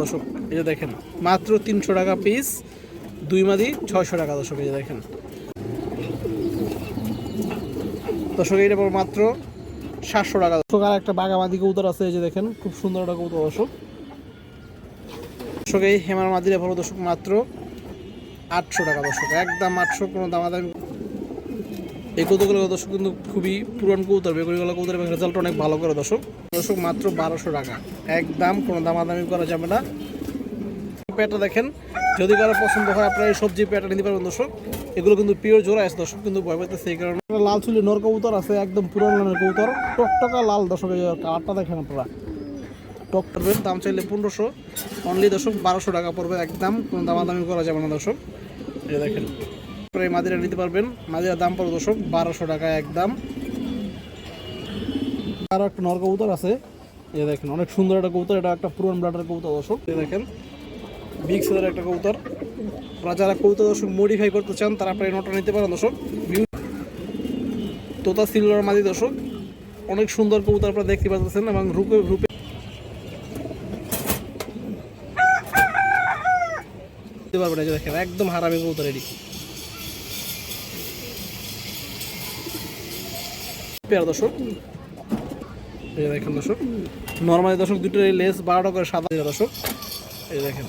দর্শক, এই যে দেখেন, মাত্র তিনশো টাকা পিস দুই মাদি ছয়শো টাকা দর্শক, এই যে দেখেন। দর্শক, এইটা পর মাত্র সাতশো টাকা। দর্শক, আর একটা বাগামাদি কবুতর আছে, এই যে দেখেন, খুব সুন্দর একটা কবুতর দর্শক। দর্শক, এই হেমার মাদির পড়ো দর্শক মাত্র আটশো টাকা দর্শক, একদম আটশো কোনো দামাদামি এই কৌতুকগুলো দর্শক কিন্তু খুবই পুরান কৌতর বেগুনিগুলো কৌতর এবং রেজাল্ট অনেক ভালো করে দর্শক। দর্শক মাত্র বারোশো টাকা। একদম কোনো দামাদামি করা যাবে না। পেয়ারটা দেখেন, যদি কারও পছন্দ হয় আপনারা এই সবজি পেয়ারটা নিতে পারবেন দর্শক। এগুলো কিন্তু পিওর জোড়া আছে, দর্শক কিন্তু ভয় পাইতেছে এই কারণে। লাল চুলি নর কবুতর আছে, একদম পুরান লালের কবুতর। টকটকা লাল দর্শক কালারটা দেখেন আপনারা। টক করবেন, দাম চাইলে পনেরোশো। অনলি দর্শক বারোশো টাকা পড়বে, একদম কোনো দামাদামি করা যাবে না দর্শক। এটা দেখেন। আপনারা মাদিরা নিতে পারবেন। মাদিরার দাম পড়বে দর্শক বারোশো টাকা একদম। আরও একটা নর কবুতর আছে। এ দেখেন, অনেক সুন্দর একটা কবুতর। এটা একটা পুরান ব্লাডের কবুতর দর্শক। এই দেখেন, বিগ সাইজের একটা কবুতর। আপনারা যারা কবুতর দর্শক মডিফাই করতে চান, তারা আপনারা এই নটটা নিতে পারেন দর্শক। তোতা সিলভার মাদি দর্শক। অনেক সুন্দর কবুতর আপনারা দেখতে পাচ্ছেন এবং রূপে রূপে পারবেন দেখেন, একদম হারামি কবুতর এটি। পেয়ার দর্শক। এই দেখেন দর্শক। নর্মালি দর্শক দুটো লেস বারোটা করে সাদা এই দর্শক। এই দেখেন।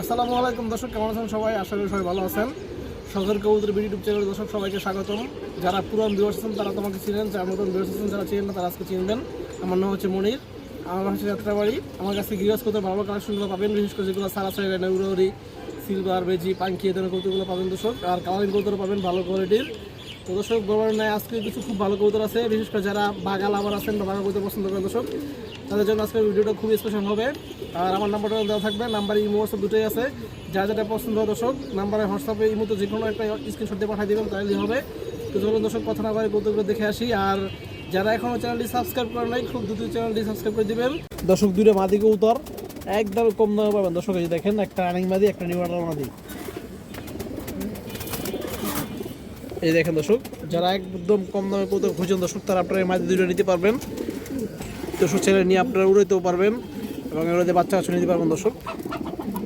আসসালামু আলাইকুম দর্শক, কেমন আছেন সবাই? আশা করি সবাই ভালো আছেন। সদর কবুতর ইউটিউব চ্যানেল দর্শক, সবাইকে স্বাগতম। যারা পুরান ভিউয়ার্স আছেন, তারা তোমাকে চিনেন, যারা নতুন ভিউয়ার্স আছেন, যারা চিনেন না, তারা আজকে চিনবেন আমার নাম হচ্ছে মনির। আমার হচ্ছে যাত্রাবাড়ি। আমার কাছে গিরাজ করতে ভালো কালেকশনগুলো পাবেন, বিশেষ করে যেগুলো সারা সাইড সিলভার, বেজি, পাঙ্কি, এ ধরনের পাবেন দর্শক। আর কালারিং কৌতুক পাবেন, ভালো কোয়ালিটির। তো দর্শক বরাবর নয় আজকে কিছু খুব ভালো কৌতুক আছে। বিশেষ করে যারা বাগাল আবার আছেন বা বাগা কৌতুক পছন্দ করেন দর্শক, তাদের জন্য আজকের ভিডিওটা খুবই স্পেশাল হবে। আর আমার নাম্বারটা দেওয়া থাকবে, নাম্বার ইমো হোয়াটসঅ্যাপ দুটোই আছে। যা যেটা পছন্দ হয় দর্শক, নাম্বারে হোয়াটসঅ্যাপে ইমোতে যে কোনো একটা স্ক্রিনশট পাঠিয়ে দেবেন, তাহলেই হবে। তো চলুন দর্শক, কথা না বলে কৌতুকগুলো দেখে আসি। আর যারা এখনও চ্যানেলটি সাবস্ক্রাইব করেন নাই, খুব দ্রুত চ্যানেলটি সাবস্ক্রাইব করে দিবেন। দর্শক দুটো মাদি কৌতর একদম কম দামে পাবেন। দর্শক, এই দেখেন, একটা রানিং মাদি, একটা নিউয়ার মাদি। এই দেখেন দর্শক, যারা একদম কম দামে কৌতুক খুঁজছেন দর্শক, তারা আপনারা এই মাদি দুটো নিতে পারবেন। দর্শক, ছেলে নিয়ে আপনারা উড়াইতেও পারবেন এবং এগুলোতে বাচ্চা কাচ্চা নিতে পারবেন, দর্শক।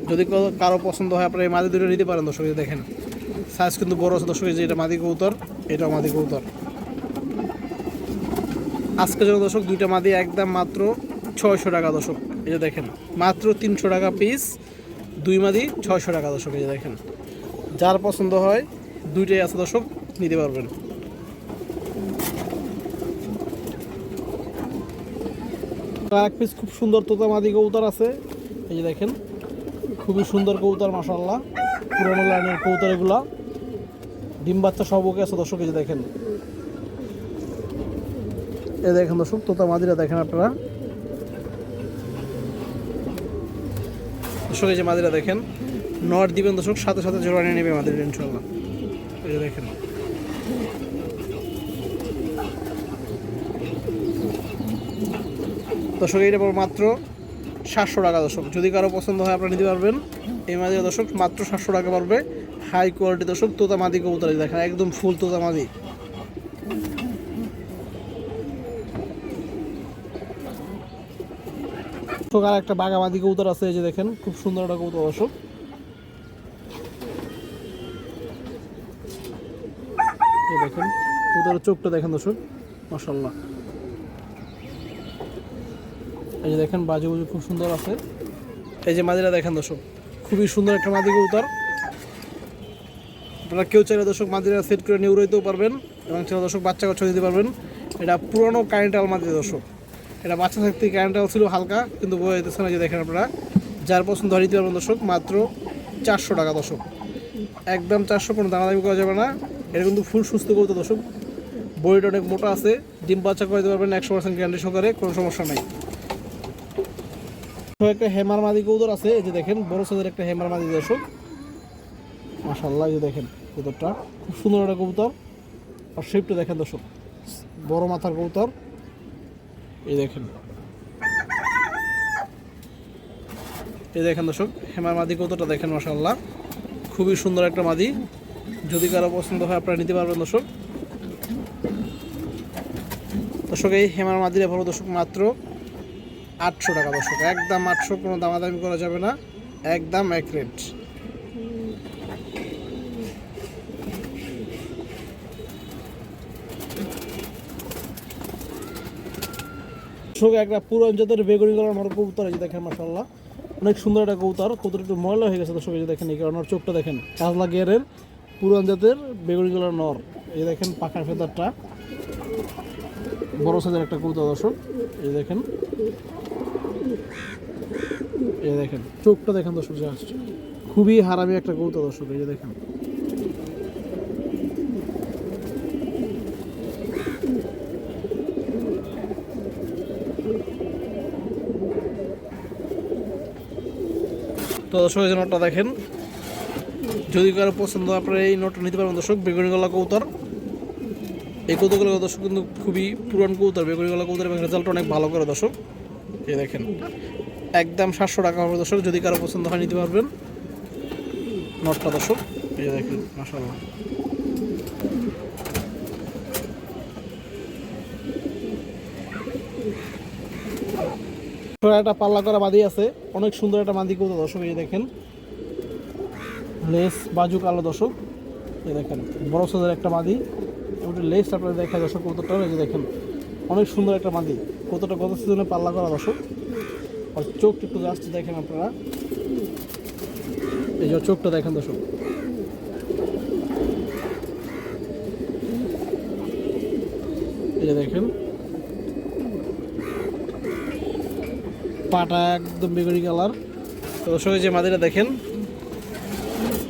যদি কারো- পছন্দ হয়, আপনারা এই মাদি দুটো নিতে পারেন, দর্শক দেখেন। সাইজ কিন্তু বড় আছে, দর্শক যে এটা মাদি কবুতর, এটাও মাদি কবুতর। আজকে জন্য দর্শক, দুইটা মাদি একদম মাত্র ছয়শো টাকা, দর্শক। এই যে দেখেন, মাত্র তিনশো টাকা পিস দুই মাদি ছয়শো টাকা দর্শক, এই যে দেখেন। যার পছন্দ হয়, দুইটাই আছে দর্শক, নিতে পারবেন। এক পিস খুব সুন্দর তোতা মাদি কবুতর আছে। এই যে দেখেন, খুবই সুন্দর কবুতর মাসাল্লাহ পুরোনো লাইনের কবুতর এগুলা। ডিম বাচ্চা সব ওকে আছে দর্শক, এই যে দেখেন। এই দেখেন দর্শক তোতা মাদিরা দেখেন আপনারা। দর্শক, এই যে মাদিরা দেখেন, নট দিবেন দর্শক, সাথে সাথে জোড়া নিয়ে নেবে মাদিরা ইনশাল্লাহ এই যে দেখেন। দর্শক, এইটা পড়বে মাত্র সাতশো টাকা দর্শক। যদি কারও পছন্দ হয়, আপনারা নিতে পারবেন। এই মাদিরা দর্শক, মাত্র সাতশো টাকা পড়বে। হাই কোয়ালিটি দর্শক, তোতা মাদি কবুতর দেখেন, একদম ফুল তোতা মাদি। দর্শক আর একটা বাগামাদি কবুতর আছে, এই যে দেখেন, খুব সুন্দর একটা কবুতর এই দেখেন, কবুতরের চোখটা দেখেন দর্শক মাসাল্লাহ এই যে দেখেন, বাজু বাজু খুব সুন্দর আছে। এই যে মাদিরা দেখেন দর্শক, খুবই সুন্দর একটা মাদি কবুতর। আপনারা কেউ চাইলে দর্শক মাদিরা সেট করে নিয়ে উড়াইতেও পারবেন এবং চাইলে দর্শক বাচ্চা কাচ্চা দিতে পারবেন। এটা পুরনো কারেন্টাল মাদি দর্শক। এটা বাচ্চা থাকতে কারেন্টাল ছিল হালকা, কিন্তু বয়ে যেতেছে না যে দেখেন আপনারা, যার পছন্দ হয় নিতে পারবেন দর্শক, মাত্র চারশো টাকা দর্শক। একদম চারশো কোনো দামাদামি করা যাবে না। এটা কিন্তু ফুল সুস্থ করতে দর্শক। বডিটা অনেক মোটা আছে, ডিম বাচ্চা করে দিতে পারবেন একশো পার্সেন্ট গ্যারান্টি সহকারে, কোনো সমস্যা নাই। একটা হেমার মাদি কৌদর আছে, এই যে দেখেন, বড় সাইজের একটা হেমার মাদি দর্শক। মাশাল্লাহ এই যে দেখেন কবুতরটা। খুব সুন্দর একটা কবুতর। আর শেপটা দেখেন দর্শক, বড় মাথার কবুতর। এই দেখেন। এই দেখেন দর্শক, হেমার মাদি কবুতরটা দেখেন মাশাল্লাহ খুবই সুন্দর একটা মাদি। যদি কারও পছন্দ হয়, আপনারা নিতে পারবেন দর্শক। দর্শক, এই হেমার মাদিরা ভালো দর্শক মাত্র আটশো টাকা দর্শক। একদম আটশো, কোনো দামাদামি করা যাবে না। একদম এক রেট। দর্শক একটা পুরান জাতের বেগুনি কালার আমার কবুতর যে দেখেন মাসাল্লাহ অনেক সুন্দর একটা কবুতর। কবুতর একটু ময়লা হয়ে গেছে দর্শক, এই দেখেন, এই কারণে চোখটা দেখেন, কাজলা গিয়ারের পুরান জাতের বেগুনি কালার নর। এই দেখেন, পাখার ফেদারটা বড় সাইজের একটা কবুতর দর্শক, এই দেখেন। এই দেখেন, চোখটা দেখেন দর্শক জাস্ট খুবই হারামি একটা কবুতর দর্শক, এই যে দেখেন। তো দর্শক, এই নোটটা দেখেন। যদি কারও পছন্দ, আপনারা এই নোটটা নিতে পারবেন দর্শক বেগুনি গলা কৌতর এই কৌতুকগুলো দর্শক কিন্তু খুবই পুরান কৌতর বেগুনি গলা কৌতর এবং রেজাল্ট অনেক ভালো করে দর্শক। এই দেখেন, একদম সাতশো টাকা হবে দর্শক, যদি কারও পছন্দ হয় নিতে পারবেন। নটটা দর্শক, এই দেখেন মাসাল্লাহ একটা পাল্লা করা বাদি আছে। অনেক সুন্দর একটা মাদি কৌতো দর্শক, এই দেখেন। লেস বাজু কালো দর্শক। এই দেখেন, বড় সাইজের একটা মাদি ওটা লেস আপনারা দেখা দর্শক কতটা এই যে দেখেন, অনেক সুন্দর একটা মাদি কতটা কত সিজনে পাল্লা করা, দর্শক? আর চোখটা একটু জাস্ট দেখেন আপনারা। এই যে চোখটা দেখেন, দর্শক। এই যে দেখেন পাটা একদম বেগুনি কালার। তো এই যে মাদিটা দেখেন,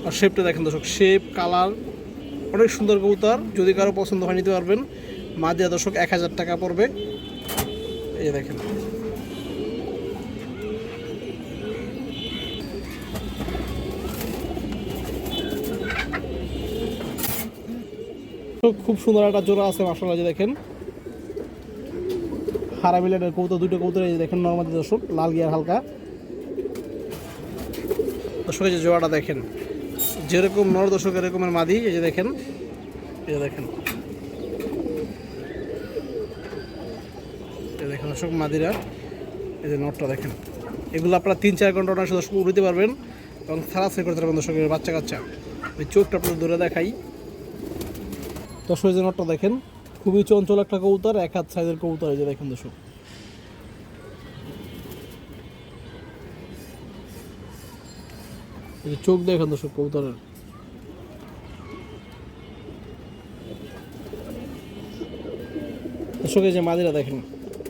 আর শেপটা দেখেন দর্শক শেপ কালার অনেক সুন্দর কবুতর। যদি কারও পছন্দ হয়, নিতে পারবেন। মাদিয়া দর্শক, এক হাজার টাকা পড়বে। এই দেখেন। খুব সুন্দর একটা জোড়া আছে যে দেখেন। হারা মিলের কবুতর দুটো কবুতর দেখেন নর্মালি দর্শক, লাল গিয়ার হালকা। দর্শক, এই যে জোড়াটা দেখেন, যেরকম নর দর্শক, এরকমের মাদি, এই যে দেখেন, এই যে দেখেন। এই দেখেন দর্শক, মাদিরা, এই যে নটটা দেখেন। এগুলো আপনারা তিন চার ঘণ্টা অনায়াসে দর্শক উড়িতে পারবেন এবং সারা সেট করতে পারবেন দর্শকের বাচ্চা কাচ্চা ওই চোখটা আপনাদের দূরে দেখাই। দর্শক, এই যে নটটা দেখেন খুবই চঞ্চল একটা কবুতর, এক হাত সাইজের কবুতর এই যে দেখেন দর্শক। চোখ দেখেন দর্শক কবুতরের। দর্শক, এই যে মাদিরা দেখেন,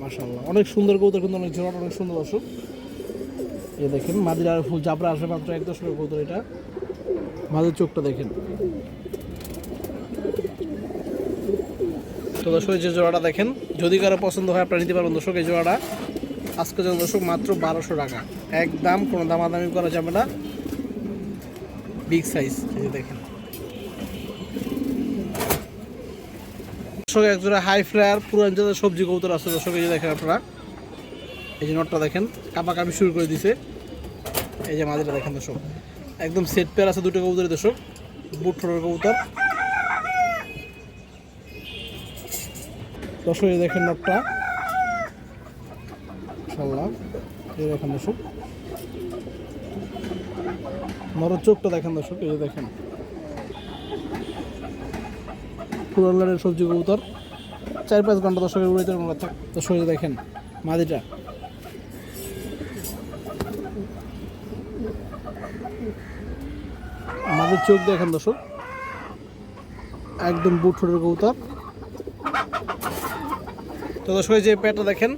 মাশাআল্লাহ। অনেক সুন্দর কবুতর, কিন্তু অনেক জোড়াটা অনেক সুন্দর দর্শক। এই দেখেন মাদিরা ফুল জাবরা আসবে মাত্র এক দশকের কবুতর এটা। মাদির চোখটা দেখেন। তো দর্শক যে জোড়াটা দেখেন, যদি কারও পছন্দ হয় আপনারা নিতে পারবেন। দর্শক, এই জোড়াটা আজকে যে দর্শক মাত্র বারোশো টাকা। একদম কোনো দামাদামি করা যাবে না। বিগ সাইজ এই দেখেন। দর্শক একজোড়া হাই ফ্লায়ার পুরান জাতের সবজি কৌতর আছে। দর্শক, এই যে দেখেন আপনারা। এই যে নটটা দেখেন কাপা কাপি শুরু করে দিছে। এই যে মাদিটা দেখেন দর্শক। একদম সেট পেয়ার আছে দুটো কবুতরের দর্শক। বুট কবুতর। দর্শক দেখেন নটটা ইনশাল্লাহ এই দেখেন দর্শক। নরর চোখটা দেখেন দর্শক, এই যে দেখেন পুরানের সবজি কবুতর। চার পাঁচ ঘণ্টা দর্শকের উড়াইতে দর্শক দেখেন, মাদিটা। আমাদের চোখ দেখেন দর্শক। একদম বুট ঠোঁটের কবুতর। তো দর্শক যে প্যাটটা দেখেন,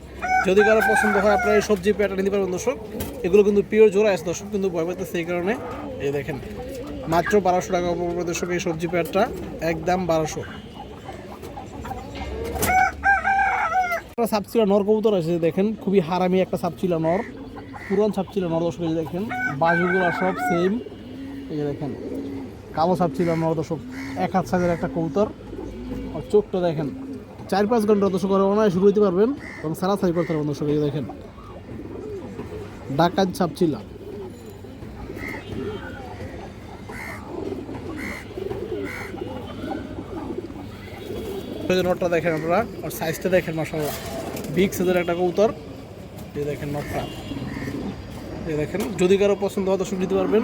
যদি কারও পছন্দ হয়, আপনারা এই সবজি প্যাটটা নিতে পারবেন দর্শক। এগুলো কিন্তু পিওর জোড়া আছে দর্শক, কিন্তু ভয় পাইতে সেই কারণে। এই দেখেন, মাত্র বারোশো টাকা পড়বে দর্শক এই সবজি প্যাটটা একদম বারোশো। সাপচিলা নর কবুতর আছে দেখেন, খুবই হারামি একটা সাপচিলা নর, পুরান সাপচিলা নর দর্শক দেখেন বাজুগুলো সব সেম এই দেখেন, কালো সাপচিলা নর দর্শক, এক হাত সাইজের একটা কবুতর। আর চোখটা দেখেন চার পাঁচ ঘণ্টা দর্শক অনায় শুরু হইতে পারবেন। এবং সারা সারি করতে পারবেন দর্শক, এই দেখেন। ডাকাত সাপচিলা নটটা দেখেন আপনারা, আর সাইজটা দেখেন মাসাল্লাহ বিগ সাইজের একটা কবুতর। এই দেখেন নটটা। এই দেখেন, যদি কারও পছন্দ হয় দর্শক, নিতে পারবেন।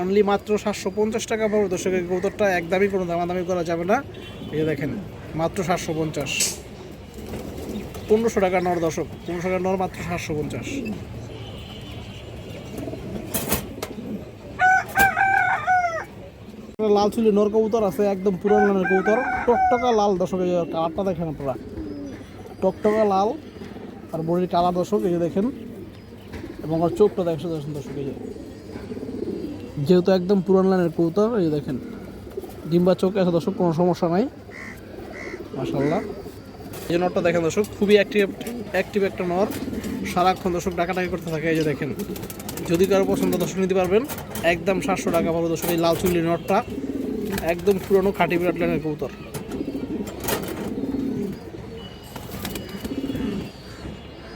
অনলি মাত্র সাতশো পঞ্চাশ টাকা পাবো দর্শকের কৌতরটা একদমই কোনো দামাদামি করা যাবে না। এই দেখেন। মাত্র সাতশো পঞ্চাশ। পনেরোশো টাকা নর দশক পনেরোশো টাকা নর মাত্র সাতশো পঞ্চাশ। লাল চুলি নর কবুতর আছে, একদম পুরান লালের কবুতর। টকটকা লাল দর্শক, এই কালারটা দেখেন আপনারা। টকটকা লাল আর বডির কালার দর্শক, এই যে দেখেন। এবং ওর চোখটা দেখছ দেখেন দর্শক, এই যেহেতু একদম পুরান লাইনের কবুতর, এই দেখেন। ডিম্বা চোখে আছে দর্শক, কোনো সমস্যা নাই। মাশাল্লাহ এই যে নরটা দেখেন দর্শক, খুবই অ্যাক্টিভ অ্যাক্টিভ একটা নর সারাক্ষণ দর্শক ডাকাডাকি করতে থাকে, এই যে দেখেন। যদি কারও পছন্দ দর্শক নিতে পারবেন, একদম সাতশো টাকা পাবো দর্শক, এই লাল চুল্লি নটটা। একদম পুরনো খাঁটি বিরাট লাইনের কবুতর।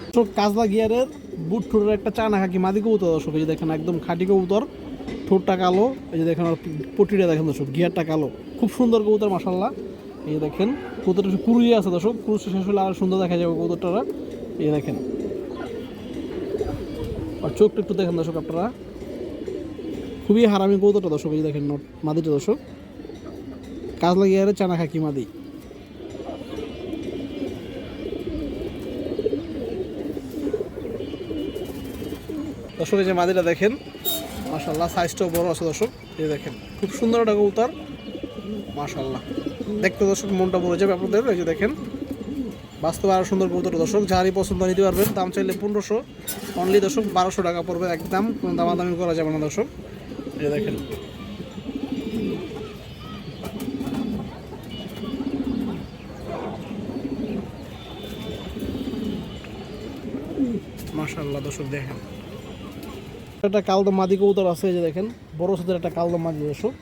দর্শক, কাজলা গিয়ারের বুট ঠোঁটের একটা চানা খাকি মাদি কবুতর দর্শক, এই যে দেখেন, একদম খাঁটি কবুতর। ঠোঁটটা কালো, এই যে দেখেন পটিটা দেখেন দর্শক, গিয়ারটা কালো। খুব সুন্দর কবুতর মাসাল্লাহ এই দেখেন কবুতরটা কুরুই আছে দর্শক কুরুষ শেষ হলে আর সুন্দর দেখা যাবে কবুতরটা এই দেখেন। আর চোখটা একটু দেখেন দর্শক আপনারা। খুবই হারামি কবুতরটা দর্শক, এই দেখেন নট মাদিটা দর্শক। কাজ লাগিয়ে আরে চানা খাকি মাদি? দর্শক, এই যে মাদিটা দেখেন মাশাল্লাহ সাইজটাও বড় আছে দর্শক। এই দেখেন, খুব সুন্দর একটা কবুতর। মাশাল্লাহ দেখতে দর্শক, মনটা ভরে যাবে আপনাদের, এই যে দেখেন। বাস্তবে আরও সুন্দর কবুতর দর্শক, যারই পছন্দ নিতে পারবেন, দাম চাইলে পনেরোশো অনলি দর্শক বারোশো টাকা পড়বে, একদম কোনো দামাদামি করা যাবে না দর্শক। এই দেখেন। মাশাল্লাহ দর্শক, দেখেন। একটা কালদম মাদি কবুতর আছে যে দেখেন, বড় সাথে একটা কালদম মাদি দর্শক।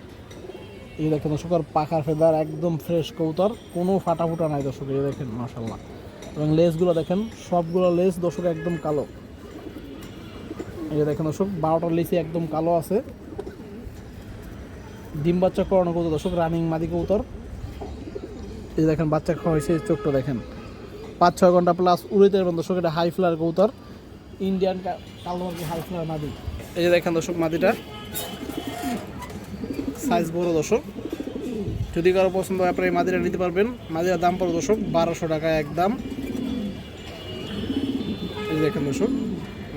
এই দেখেন দর্শক, আর পাখার ফেদার একদম ফ্রেশ কবুতর, কোনো ফাটা ফুটা নাই দর্শক, এই দেখেন মাশাল্লাহ এবং লেসগুলো দেখেন, সবগুলো লেস দর্শক একদম কালো। এই দেখেন দর্শক বারোটার লেসই একদম কালো আছে। ডিম বাচ্চা করানো কবুতর দর্শক রানিং মাদি কবুতর। এই দেখেন, বাচ্চা খাওয়া হয়েছে চোখটা দেখেন। পাঁচ, ছয় ঘণ্টা প্লাস উড়িতে পারবেন দর্শক, এটা হাই ফ্লার কবুতর। ইন্ডিয়ান কালো হাই ফ্লার মাদি। এই যে দেখেন দর্শক, মাদিটা। সাইজ বড় দর্শক। যদি কারও পছন্দ হয়, আপনারা এই মাদিরা নিতে পারবেন। মাদিরার দাম পড়ো দর্শক, বারোশো টাকা একদম। এই দেখেন দর্শক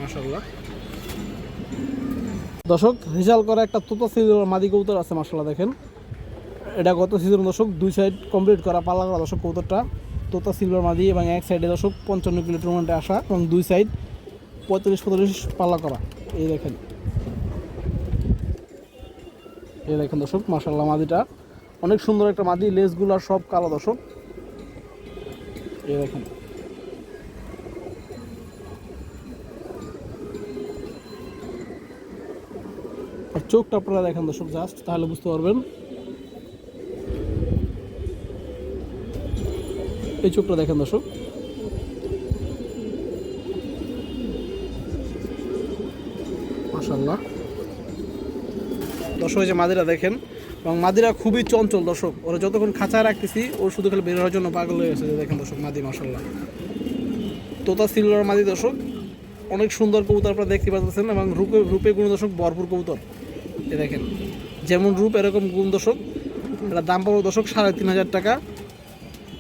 মাসাল্লাহ দর্শক রেজাল্ট করা একটা তোতা সিজন মাদি কবুতর আছে মাসাল্লাহ দেখেন। এটা গত সিজন দর্শক? দুই সাইড কমপ্লিট করা, পাল্লা করা দর্শক কবুতরটা। তোতা সিলভার মাদি এবং এক সাইডে দর্শক পঞ্চান্ন কিলো টুর্নামেন্টে আসা এবং দুই সাইড পঁয়তাল্লিশ পঁয়তাল্লিশ পাল্লা করা। এই দেখেন। এই দেখেন দর্শক মাসাল্লাহ মাদিটা। অনেক সুন্দর একটা মাদি, লেসগুলো সব কালো দর্শক। এই দেখেন। আর চোখটা আপনারা দেখেন দর্শক জাস্ট, তাহলে বুঝতে পারবেন। এই চোখটা দেখেন দর্শক। দর্শক যে মাদিরা দেখেন, এবং মাদিরা খুবই চঞ্চল দর্শক। ওরা যতক্ষণ খাঁচা রাখতেছি, ওর শুধু খালি বের হওয়ার জন্য পাগল হয়ে গেছে দেখেন দর্শক, মাদি মাসাল্লাহ তোতা সিলভার মাদি দর্শক, অনেক সুন্দর কবুতর আপনারা দেখতে পাচ্ছেন, এবং রূপে রূপে গুণ দর্শক ভরপুর কবুতর। এ দেখেন, যেমন রূপ, এরকম গুণ দর্শক। এটা দাম পাবো দর্শক সাড়ে তিন হাজার টাকা।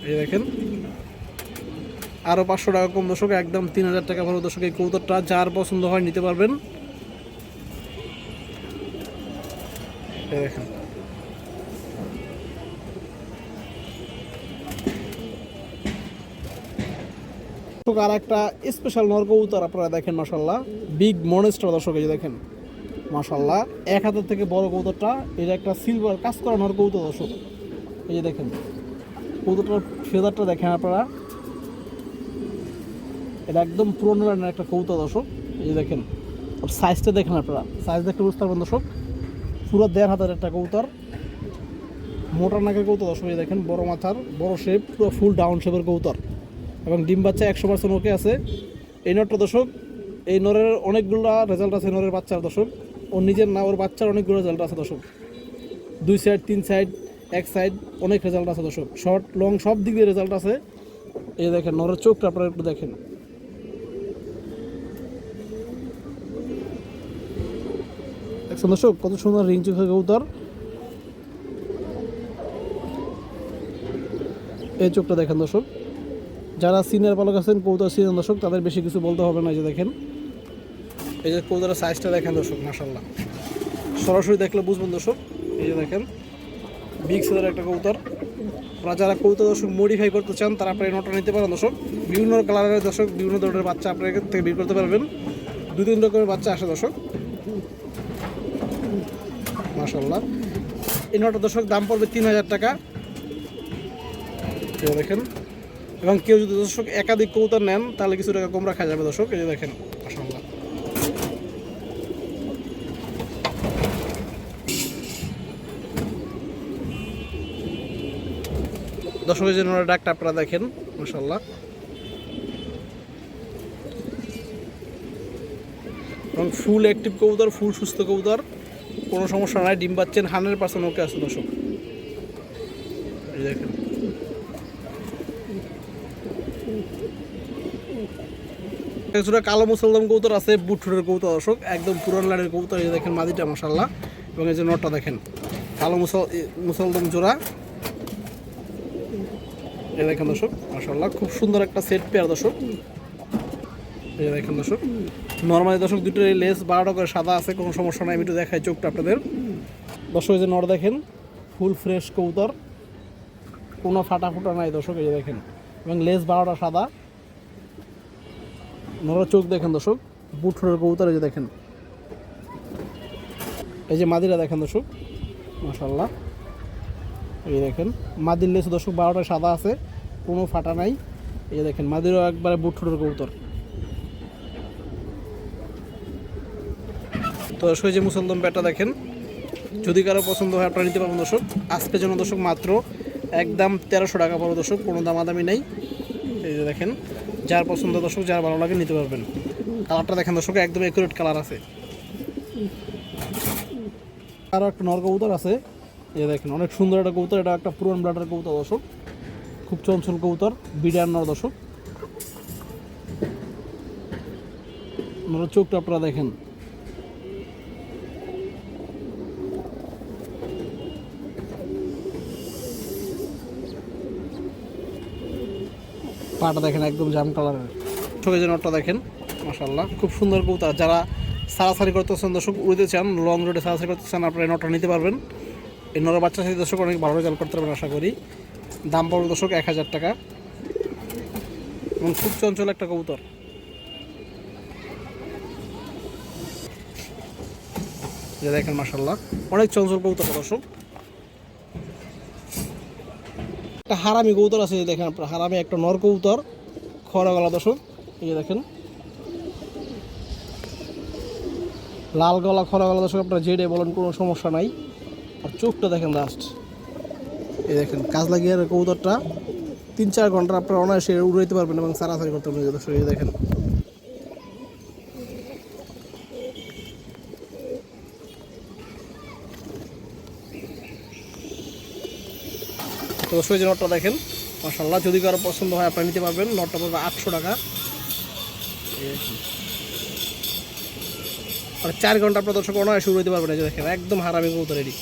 এই দেখেন আরও পাঁচশো টাকা কম দর্শক, একদম তিন হাজার টাকা ভালো দর্শক এই কবুতরটা। যার পছন্দ হয় নিতে পারবেন এই দেখেন দর্শক আর একটা স্পেশাল নর কবুতর আপনারা দেখেন মাসাল্লাহ বিগ মনেস্টার দর্শক, এই দেখেন। মাসাল্লাহ এক হাতের থেকে বড় কবুতরটা, এটা একটা সিলভার কাজ করা নর কবুতর দর্শক। এই যে দেখেন, কবুতরটার ফেদারটা দেখেন আপনারা। এটা একদম পুরোনো লাইনের একটা কবুতর দর্শক। এই যে দেখেন সাইজটা দেখেন আপনারা। সাইজ দেখতে বুঝতে পারবেন দর্শক। পুরো দেড় হাতের একটা কবুতর। মোটা নাকের কবুতর, দর্শক দেখেন, বড় মাথার, বড় শেপ পুরো ফুল ডাউন শেপের কবুতর। এবং ডিম বাচ্চা একশো পার্সেন্ট ওকে আছে। এই নটটা দর্শক, এই নরের অনেকগুলো রেজাল্ট আছে নরের বাচ্চার দর্শক। ওর নিজের না, ওর বাচ্চার অনেকগুলো রেজাল্ট আছে দর্শক। দুই সাইড তিন সাইড এক সাইড অনেক রেজাল্ট আছে দর্শক। শর্ট লং সব দিক দিয়ে রেজাল্ট আছে। এই দেখেন, নরের চোখটা আপনারা একটু দেখেন। দেখছেন দর্শক, কত সুন্দর রিং চোখে কবুতর। এই চোখটা দেখেন দর্শক। যারা সিনিয়র পালক আছেন, কবুতর সিনিয়র দর্শক, তাদের বেশি কিছু বলতে হবে না, এই যে দেখেন। এই যে কবুতরের সাইজটা দেখেন দর্শক মাসাল্লাহ সরাসরি দেখলে বুঝবেন দর্শক, এই যে দেখেন বিগ সাইজের একটা কবুতর। আপনারা যারা কবুতর দর্শক মডিফাই করতে চান, তারা আপনার এই নটা নিতে পারেন দর্শক। বিভিন্ন কালারের দর্শক, বিভিন্ন ধরনের বাচ্চা আপনার থেকে বের করতে পারবেন। দু তিন রকমের বাচ্চা আসে দর্শক। মাসাল্লাহ এই নটা দর্শক দাম পড়বে তিন হাজার টাকা। দেখেন। এবং কেউ যদি দর্শক একাধিক কবুতর নেন, তাহলে কিছু টাকা কম রাখা যাবে দর্শক এই দেখেন মাসাল্লাহ দর্শকের জন্য ডাকটা আপনারা দেখেন মাসাল্লাহ এবং ফুল অ্যাক্টিভ কবুতর, ফুল সুস্থ কবুতর। কোনো সমস্যা নাই, ডিম পাচ্ছেন হান্ড্রেড পার্সেন্ট ওকে আছে দর্শক। কিছুটা কালো মুসলদম কবুতর আছে বুটফুটের কবুতর দর্শক, একদম পুরান লাইনের কবুতর, এই দেখেন মাদিটা মশাল্লাহ এবং এই যে নটটা দেখেন, কালো মুসল মুসলদম জোড়া। এই দেখেন দর্শক মাশাল্লাহ খুব সুন্দর একটা সেট পেয়ার দর্শক। এই দেখেন দর্শক। নর্মালি দর্শক দুটোর লেস বারোটা করে সাদা আছে, কোনো সমস্যা নাই, আমি একটু দেখাই চোখটা আপনাদের। দর্শক যে নর দেখেন, ফুল ফ্রেশ কবুতর। কোনো ফাটা ফুটা নাই দর্শক, এই যে দেখেন। এবং লেস বারোটা সাদা। নরের চোখ দেখেন দর্শক বুট ফুটের কবুতর, এই যে দেখেন। এই যে মাদিরা দেখেন দর্শক মাশাল্লাহ এই দেখেন, মাদির লেস দর্শক বারোটা সাদা আছে, কোনো ফাটা নাই। এই দেখেন, মাদিরও একবারে বুট ফুটের কবুতর। তো এই যে মুসলদম ব্যাটটা দেখেন, যদি কারও পছন্দ হয় আপনারা নিতে পারবেন দর্শক। আজকের জন্য দর্শক মাত্র একদম তেরোশো টাকা পড়ো দর্শক, কোনো দাম দামাদামি নেই। এই যে দেখেন, যার পছন্দ দর্শক, যার ভালো লাগে নিতে পারবেন। কালারটা দেখেন দর্শক, একদম একুরেট কালার আছে। আরও একটা নর কবুতর আছে। এই দেখেন, অনেক সুন্দর একটা কবুতর, এটা একটা পুরান ব্লাডের কবুতর দর্শক। খুব চঞ্চল কবুতর বিডার নর দর্শক। চোখটা আপনারা দেখেন। পাটা দেখেন একদম জাম কালারের ঠকে যে নটটা দেখেন মাসাল্লাহ খুব সুন্দর কবুতর। যারা সারাসারি করতেছেন, দর্শক, উড়িতে চান লং রোডে সারাসারি করতে চান, আপনারা নটটা নিতে পারবেন। এই নরের বাচ্চা সাথে দর্শক, অনেক ভালো রেজাল্ট করতে পারবেন, আশা করি। দাম পড়বে, দর্শক, এক হাজার টাকা। এবং খুব চঞ্চল একটা কবুতর। দেখেন মাসাল্লাহ অনেক চঞ্চল কবুতর, দর্শক। একটা হারামি কবুতর আছে দেখেন আপনার, হারামি একটা নর কবুতর। খরা গলা দর্শক, এই দেখেন। লাল গলা খরা গলা দর্শক, আপনার জেডে বলেন, কোনো সমস্যা নাই। আর চোখটা দেখেন লাস্ট এই দেখেন কাজ লাগিয়ে কবুতরটা তিন চার ঘণ্টা আপনার অনায়াসে উড়াইতে পারবেন এবং সারাসারি করতে পারবেন দর্শক, এই দেখেন। তো দর্শক যে নটটা দেখেন মাসাল্লাহ যদি কারও পছন্দ হয় আপনারা নিতে পারবেন, নটটা পড়বে আটশো টাকা। আর চার ঘণ্টা আপনার দর্শক অনায়াসে উড়াইতে পারবেন দেখেন, একদম হারামি কবুতর এটি।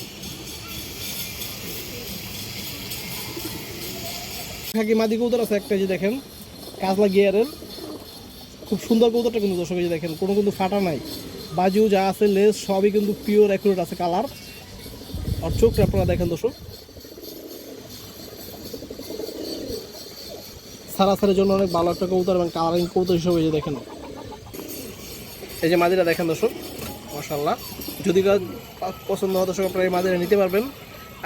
খাকি মাদি কবুতর আছে? একটা যে দেখেন, কাজলা গিয়ারের। খুব সুন্দর কবুতরটা কিন্তু দর্শক যে দেখেন, কোনো কিন্তু ফাটা নাই। বাজু যা আছে, লেস সবই কিন্তু পিওর অ্যাকুরেট আছে কালার আর চোখটা আপনারা দেখেন দর্শক। সারাসারের জন্য অনেক ভালো একটা কবুতর এবং কালারিং কবুতর হিসেবে এই যে দেখেন। এই যে মাদিরা দেখেন দর্শক মশাল্লাহ যদি পছন্দ হয় দর্শক, আপনারা এই মাদিরা নিতে পারবেন।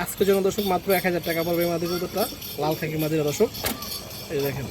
আজকের জন্য দর্শক মাত্র এক হাজার টাকা পড়বে এই মাদি কবুতরটা। লাল থাকি মাদিরা দর্শক। এই দেখেন।